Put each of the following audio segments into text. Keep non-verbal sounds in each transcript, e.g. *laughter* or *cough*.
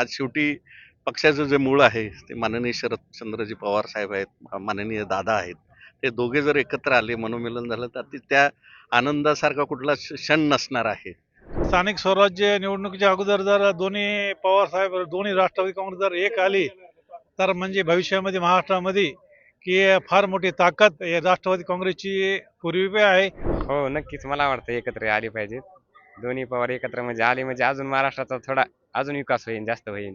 आज शेवटी पक्षाचं जे मूळ आहे ते माननीय शरदचंद्रजी पवार साहेब आहेत माननीय दादा आहेत ते दोघे जर एकत्र आले मनोमिलन झालं तर ते त्या आनंदासारखा कुठला क्षण नसणार आहे. स्थानिक स्वराज्य निवडणुकीच्या अगोदर जर दोन्ही पवार साहेब दोन्ही राष्ट्रवादी काँग्रेस जर एक आली तर म्हणजे भविष्यामध्ये महाराष्ट्रामध्ये की फार मोठी ताकद हे राष्ट्रवादी काँग्रेसची पूर्वी आहे. हो नक्कीच. मला वाटतं एकत्र आली पाहिजेत. दोन्ही पवार एकत्र म्हणजे आले म्हणजे अजून महाराष्ट्राचा थोडा अजून विकास होईल जास्त होईल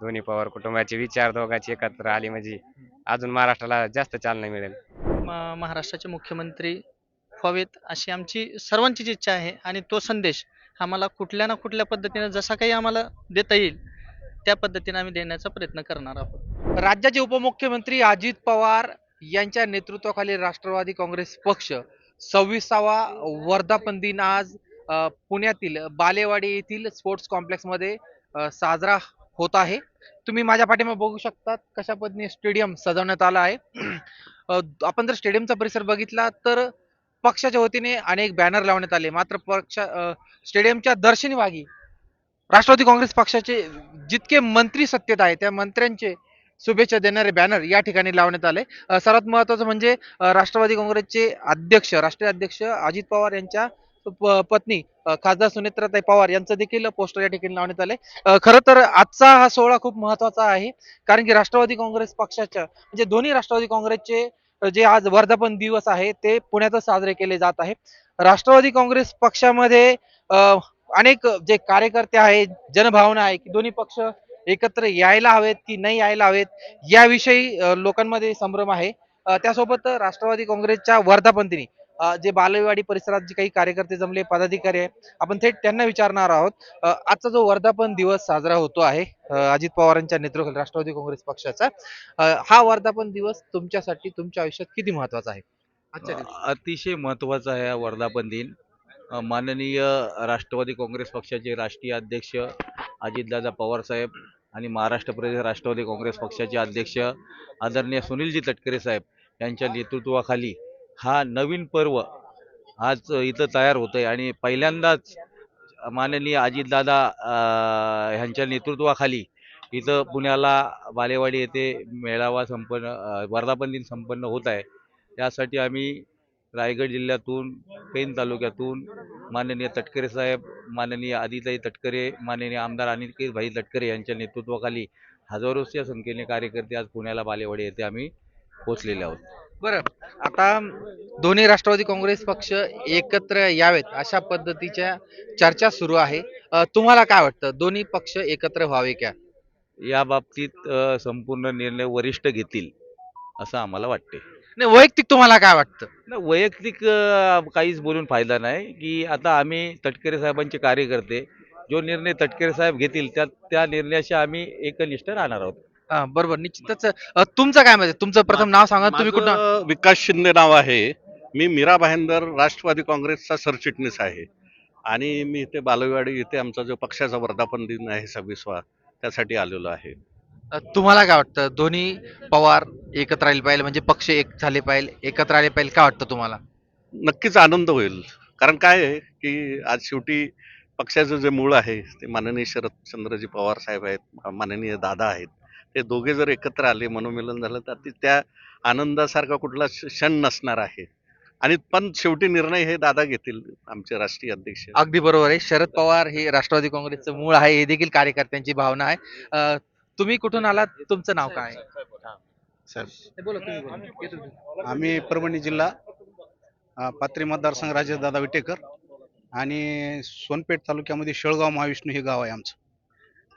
दोन्ही पवार कुटुंबाचे विचार दोघांचे एकत्र आले म्हणजे अजून महाराष्ट्राला जास्त चालना मिळेल. म- महाराष्ट्राचे मुख्यमंत्री व्हावेत अशी आमची सर्वांचीच इच्छा आहे आणि तो संदेश आम्हाला कुठल्या ना कुठल्या पद्धतीने जसा काही आम्हाला देता येईल त्या पद्धतीने आम्ही देण्याचा प्रयत्न करणार आहोत. राज्याचे उपमुख्यमंत्री अजित पवार यांच्या नेतृत्वाखाली राष्ट्रवादी काँग्रेस पक्ष सव्वीसावा वर्धापन दिन आज पुण्यातील बालेवाडी येथील स्पोर्ट्स कॉम्प्लेक्समध्ये साजरा होत आहे. तुम्ही माझ्या पाठीमागे बघू शकता कशा पद्धतीने स्टेडियम सजवण्यात आला आहे. *clears throat* आपण जर स्टेडियमचा परिसर बघितला तर पक्षाच्या वतीने अनेक बॅनर लावण्यात आले. मात्र पक्ष स्टेडियमच्या दर्शनी भागी राष्ट्रवादी काँग्रेस पक्षाचे जितके मंत्री सत्तेत आहे त्या मंत्र्यांचे शुभेच्छा देणारे बॅनर या ठिकाणी लावण्यात आले. सर्वात महत्वाचं म्हणजे राष्ट्रवादी काँग्रेसचे अध्यक्ष राष्ट्रीय अध्यक्ष अजित पवार यांच्या पत्नी खासदार सुनेत्राताई पवार यांचं देखील पोस्टर या ठिकाणी लावण्यात आले खरं तर आजचा हा सोहळा खूप महत्त्वाचा आहे. कारण की राष्ट्रवादी काँग्रेस पक्षाच्या म्हणजे दोन्ही राष्ट्रवादी काँग्रेसचे जे आज वर्धापन दिवस आहे ते पुण्यातच साजरे केले जात आहे. राष्ट्रवादी काँग्रेस पक्षामध्ये अनेक जे कार्यकर्ते आहेत जनभावना आहे की दोन्ही पक्ष एकत्र यायला हवेत की नाही यायला हवेत याविषयी लोकांमध्ये संभ्रम आहे. त्यासोबत राष्ट्रवादी काँग्रेसच्या वर्धापन दिनी जे बालेवाडी परिसरात जे काही कार्यकर्ते जमले पदाधिकारी आहे आपण थेट त्यांना विचारणार आहोत. आजचा जो वर्धापन दिवस साजरा होतो आहे अजित पवारांच्या नेतृत्वाखाली राष्ट्रवादी काँग्रेस पक्षाचा हा वर्धापन दिवस तुमच्यासाठी तुमच्या आयुष्यात किती महत्त्वाचा आहे? अतिशय महत्त्वाचा आहे हा वर्धापन दिन. माननीय राष्ट्रवादी काँग्रेस पक्षाचे राष्ट्रीय अध्यक्ष अजितदादा पवारसाहेब आणि महाराष्ट्र प्रदेश राष्ट्रवादी काँग्रेस पक्षाचे अध्यक्ष आदरणीय सुनीलजी तटकरे साहेब यांच्या नेतृत्वाखाली हा नवीन पर्व आज इथं तयार होत आहे आणि पहिल्यांदाच माननीय अजितदादा ह्यांच्या नेतृत्वाखाली इथं पुण्याला बालेवाडी येथे मेळावा संपन्न वर्धापन दिन संपन्न होत आहे. यासाठी आम्ही रायगड जिल्ह्यातून पेन तालुक्यातून माननीय तटकरे साहेब माननीय आदिताई तटकरे माननीय आमदार अनिल भाई तटकरे यांच्या नेतृत्वाखाली हजारोच्या संख्येने कार्यकर्ते आज पुण्याला बालेवाडी येथे आम्ही पोचलेले आहोत. बरं. आता दोन्ही राष्ट्रवादी काँग्रेस पक्ष एकत्र यावेत अशा पद्धतीच्या चर्चा सुरू आहे. अ, तुम्हाला काय वाटतं? दोन्ही पक्ष एकत्र व्हावे का? या बाबतीत अ, संपूर्ण निर्णय वरिष्ठ घेतील असं आम्हाला वाटते नाही वैयक्तिक तुम्हाला काय वाटतं? नाही, वैयक्तिक अ, काहीच बोलून फायदा नाही की आता आम्ही तटकरे साहेबांचे कार्यकर्ते जो निर्णय तटकरे साहेब घेतील त्या त्या निर्णयाशी आम्ही एकनिष्ठ राहणार आहोत. हा, बरोबर. निश्चितच अ, तुमचं काय म्हणजे तुमचं प्रथम नाव सांगा तुम्ही कुठं माझं विकास शिंदे नाव आहे. मी मीरा भाईंदर राष्ट्रवादी काँग्रेसचा सरचिटणीस आहे. आणि मी इथे बालवाडी इथे आमचा जो पक्षाचा वर्धापन दिन आहे सव्वीसवा त्यासाठी आलेलो आहे. अ, तुम्हाला काय वाटतं? दोन्ही पवार एकत्र आले पाहिजे म्हणजे पक्ष एक झाले पाहिजे एकत्र आले पाहिजे काय वाटतं तुम्हाला? नक्कीच आनंद होईल. कारण काय आहे की आज शेवटी पक्षाचं जे मूळ आहे ते माननीय शरदचंद्रजी पवार साहेब आहेत माननीय दादा आहेत. ते दोघे जर एकत्र आले मनोमिलन झालं तर ते त्या आनंदासारखा कुठला क्षण नसणार आहे. आणि पण शेवटी निर्णय हे दादा घेतील आमचे राष्ट्रीय अध्यक्ष. अगदी बरोबर आहे. शरद पवार हे राष्ट्रवादी काँग्रेसचं मूळ आहे हे देखील कार्यकर्त्यांची भावना आहे. तुम्ही कुठून आलात? तुमचं नाव काय. आम्ही परभणी जिल्हा अ, पाथरी मतदारसंघ राजेशदादा विटेकर आणि सोनपेठ तालुक्यामध्ये शेळगाव महाविष्णू हे गाव आहे आमचं.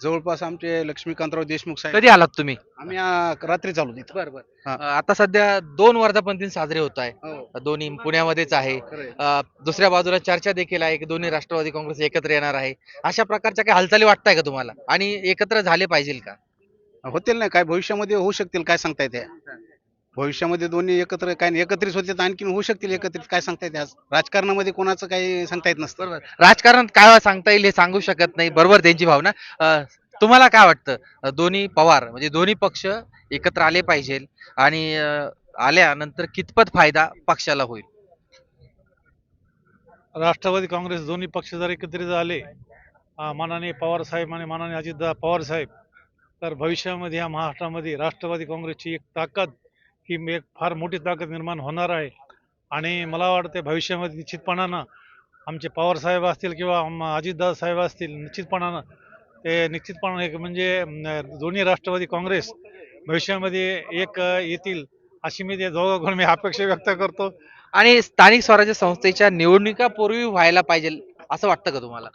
जवळपास आमचे लक्ष्मीकांतराव देशमुख साहेब. कधी आलात तुम्ही? आम्ही अ, रात्री चालू तिथं बरं बरं. हा. अ, आता सध्या दोन वर्धापन दिन साजरे होत आहे. हो, दोन्ही पुण्यामध्येच आहे. खरंय. अ, दुसऱ्या बाजूला चर्चा देखील आहे की दोन्ही राष्ट्रवादी काँग्रेस एकत्र येणार आहे. अशा प्रकारच्या काही हालचाली वाटताय का तुम्हाला? आणि एकत्र झाले पाहिजे का? होतील नाही काय भविष्यामध्ये होऊ शकतील काय सांगता येते? भविष्यामध्ये दोन्ही एकत्र काय नाही, एकत्रित होते तर आणखीन होऊ शकतील एकत्रित काय सांगता येते आज? राजकारणामध्ये कोणाचं काही सांगता येत नसतं. बरोबर. राजकारण काय सांगता येईल हे सांगू शकत नाही बरोबर त्यांची भावना. अ, तुम्हाला काय वाटतं? दोन्ही पवार म्हणजे दोन्ही पक्ष एकत्र आले पाहिजे आणि अ, आल्यानंतर कितपत फायदा पक्षाला होईल? राष्ट्रवादी काँग्रेस दोन्ही पक्ष जर एकत्रित आले अं, माननीय पवार साहेब आणि माननीय अजितदा पवार साहेब तर भविष्यामध्ये ह्या महाराष्ट्रामध्ये राष्ट्रवादी काँग्रेसची एक ताकद ही एक फार मोठी ताकद निर्माण होणार आहे. आणि मला वाटते भविष्यामध्ये निश्चितपणानं आमचे पवार साहेब असतील किंवा अजितदादा साहेब असतील निश्चितपणानं ते निश्चितपणानं एक म्हणजे दोन्ही राष्ट्रवादी काँग्रेस भविष्यामध्ये एक येतील अशी मी ते दोघांकडून मी अपेक्षा व्यक्त करतो. आणि स्थानिक स्वराज्य संस्थेच्या निवडणुका पूर्वी व्हायला पाहिजे असं वाटतं का तुम्हाला?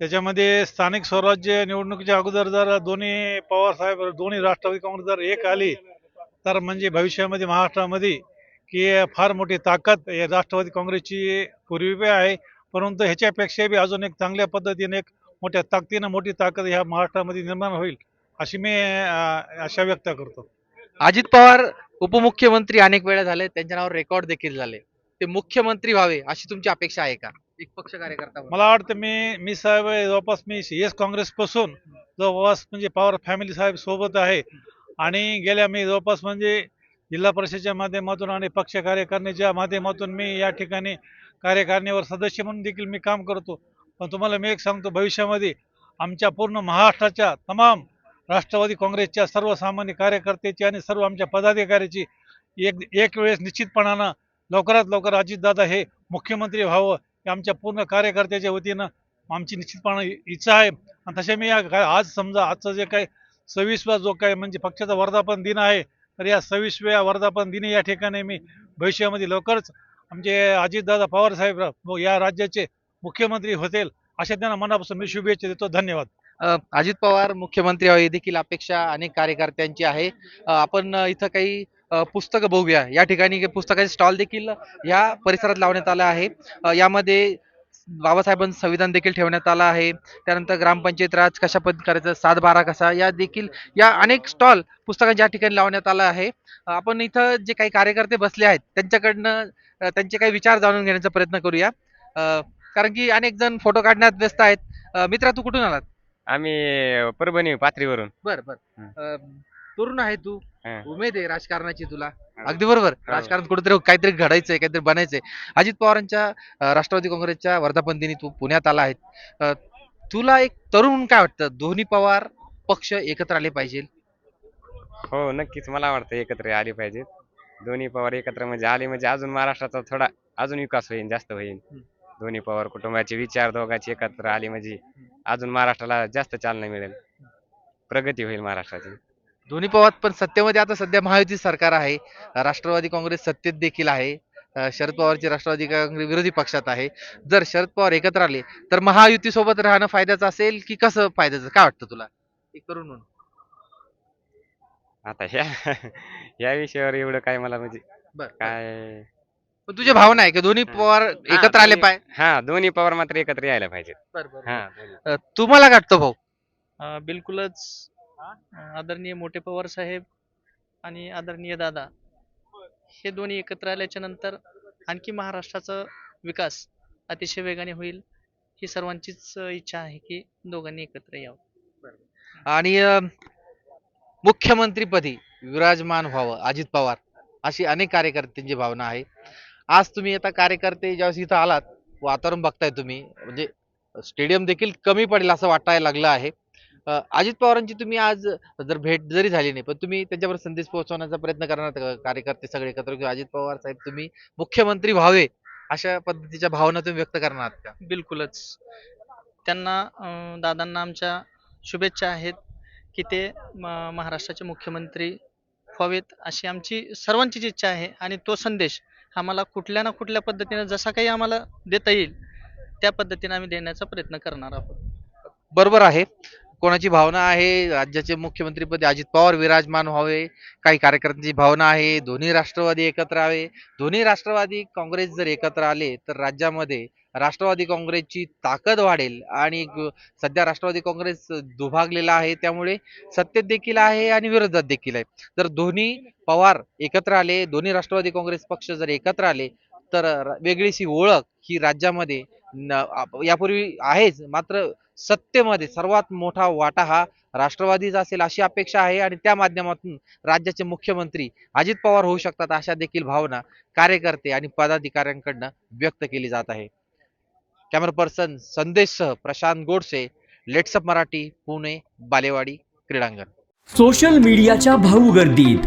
त्याच्यामध्ये स्थानिक स्वराज्य निवडणुकीच्या अगोदर जर दोन्ही पवार साहेब दोन्ही राष्ट्रवादी काँग्रेस जर एक आली तर म्हणजे भविष्यामध्ये महाराष्ट्रामध्ये की फार मोठी ताकद या राष्ट्रवादी काँग्रेसची पूर्वी आहे. परंतु ह्याच्यापेक्षा बी अजून एक चांगल्या पद्धतीने एक मोठ्या ताकदीनं मोठी ताकद ह्या महाराष्ट्रामध्ये निर्माण होईल अशी मी आशा व्यक्त करतो. अजित पवार उपमुख्यमंत्री अनेक वेळा झाले त्यांच्या नावावर रेकॉर्ड देखील झाले. ते मुख्यमंत्री व्हावे अशी तुमची अपेक्षा आहे का? एक पक्ष कार्यकर्ता. मला वाटतं मी मी साहेब जवळपास मी एस काँग्रेसपासून जवळपास म्हणजे पवार फॅमिली साहेब सोबत आहे. आणि गेल्या मी जवळपास म्हणजे जिल्हा परिषदेच्या माध्यमातून आणि पक्ष कार्यकारिणीच्या माध्यमातून मी या ठिकाणी कार्यकारिणीवर सदस्य म्हणून देखील मी काम करतो. पण तुम्हाला मी एक सांगतो भविष्यामध्ये आमच्या पूर्ण महाराष्ट्राच्या तमाम राष्ट्रवादी काँग्रेसच्या सर्वसामान्य कार्यकर्त्याची आणि सर्व आमच्या पदाधिकाऱ्याची एक एक वेळेस निश्चितपणानं लवकरात लवकर अजितदादा हे मुख्यमंत्री व्हावं हे आमच्या पूर्ण कार्यकर्त्याच्या वतीनं आमची निश्चितपणा इच्छा आहे. आणि तसे मी या काय- आज समजा आजचं जे काही सव्वीसवा जो काय म्हणजे पक्षाचा वर्धापन दिन आहे तर या सव्वीसव्या वर्धापन दिनी या ठिकाणी मी भविष्यामध्ये लवकरच आमचे अजितदादा पवार साहेब या राज्याचे मुख्यमंत्री होतील अशा त्यांना मनापासून मी शुभेच्छा देतो. धन्यवाद. अजित पवार मुख्यमंत्री व्हावे देखील अपेक्षा अनेक कार्यकर्त्यांची आहे. आपण इथं काही पुस्तकं बघूया. या ठिकाणी पुस्तकाचे स्टॉल देखील या परिसरात लावण्यात आला आहे. यामध्ये बाबासाहेबांचं संविधान देखील ठेवण्यात आलं आहे. त्यानंतर ग्रामपंचायत राज कशा पद्धत करायचं सात बारा कसा या देखील या अनेक स्टॉल पुस्तकांच्या ठिकाणी लावण्यात आलं आहे. आपण इथं जे काही कार्यकर्ते बसले आहेत त्यांच्याकडनं त्यांचे काही विचार जाणून घेण्याचा प्रयत्न करूया. कारण की अनेक जण फोटो काढण्यात व्यस्त आहेत. मित्रा तू कुठून आलात? आम्ही परभणी पाथरीवरून. बर बर. तरुण आहे तू. उमेद आहे राजकारणाची तुला. अगदी बरोबर. राजकारणात कुठेतरी काहीतरी घडायचंय काहीतरी बनायचंय. अजित पवारांच्या राष्ट्रवादी काँग्रेसच्या वर्धापन दिनी तू पुण्यात आला आहे तुला एक तरुण काय वाटतं? दोन्ही पवार पक्ष एकत्र आले पाहिजे? हो नक्कीच. मला वाटतं एकत्र आली पाहिजेत. दोन्ही पवार एकत्र म्हणजे आले म्हणजे अजून महाराष्ट्राचा थोडा अजून विकास होईल जास्त होईल दोन्ही पवार कुटुंबाचे विचार दोघांचे एकत्र आले म्हणजे अजून महाराष्ट्राला जास्त चालना मिळेल. प्रगती होईल महाराष्ट्राची. दोन्ही पवार पण सत्तेमध्ये आता सध्या महायुती सरकार आहे. राष्ट्रवादी काँग्रेस सत्तेत देखील आहे. शरद पवारचे राष्ट्रवादी काँग्रेस विरोधी पक्षात आहे. जर शरद पवार एकत्र आले तर महायुती सोबत राहणं फायद्याचं असेल की कसं फायद्याचं? काय वाटतं तुला? एक तरुण म्हणून. आता ह्या या विषयावर एवढं काय मला म्हणजे बर काय? पण तुझ्या भावना आहे की? दोन्ही पवार एकत्र आले पाहिजे हा दोन्ही पवार मात्र एकत्र यायला हा. अ, तुम्हाला काय वाटतं भाऊ? बिलकुलच आदरणीय मोठे पवार साहेब आणि आदरणीय दादा. हे दोन्ही एकत्र आल्याच्यानंतर आणखी महाराष्ट्राचा विकास अतिशय वेगाने होईल ही सर्वांचीच इच्छा आहे की दोघांनी एकत्र यावं. आणि मुख्यमंत्रीपदी विराजमान व्हावं अजित पवार अशी अनेक कार्यकर्त्यांची भावना आहे. आज तुम्ही आता कार्यकर्ते ज्यावेळेस इथं आलात वातावरण बघताय तुम्ही म्हणजे स्टेडियम देखील कमी पडेल असं वाटायला लागलं आहे. अजित पवारांची तुम्ही आज जर भेट जरी झाली नाही पण तुम्ही त्यांच्यावर संदेश पोहोचवण्याचा प्रयत्न करणार? कार्यकर्ते सगळे एकत्र घेऊन अजित पवार साहेब तुम्ही मुख्यमंत्री व्हावे अशा पद्धतीच्या भावना तुम्ही व्यक्त करणार आहात का? बिलकुलच. त्यांना दादांना आमच्या शुभेच्छा आहेत की ते म- महाराष्ट्राचे मुख्यमंत्री व्हावेत अशी आमची सर्वांचीच इच्छा आहे आणि तो संदेश आम्हाला कुठल्या ना कुठल्या पद्धतीने जसा काही आम्हाला देता येईल त्या पद्धतीने आम्ही देण्याचा प्रयत्न करणार आहोत. बरोबर आहे. कोणाची भावना आहे? राज्याचे मुख्यमंत्रीपदी अजित पवार विराजमान व्हावे? काही कार्यकर्त्यांची भावना आहे? दोन्ही राष्ट्रवादी एकत्र आवे? दोन्ही राष्ट्रवादी काँग्रेस जर एकत्र आले तर राज्यामध्ये राष्ट्रवादी काँग्रेसची ताकद वाढेल आणि सध्या राष्ट्रवादी काँग्रेस दुभागलेला आहे. त्यामुळे सत्तेत देखील आहे आणि विरोधात देखील आहे. तर दोन्ही पवार एकत्र आले दोन्ही राष्ट्रवादी काँग्रेस पक्ष जर एकत्र आले तर वेगळीशी ओळख ही राज्यामध्ये यापूर्वी आहेच. मात्र सत्तेमध्ये सर्वात मोठा वाटा हा राष्ट्रवादीचा असेल अशी अपेक्षा आहे आणि त्या माध्यमातून राज्याचे मुख्यमंत्री अजित पवार होऊ शकतात अशा देखील भावना कार्यकर्ते आणि पदाधिकाऱ्यांकडनं व्यक्त केली जात आहे. कॅमेरा पर्सन संदेशसह प्रशांत गोडसे लेट्सअप मराठी पुणे बालेवाडी क्रीडांगण. सोशल मीडियाच्या भाऊ गर्दीत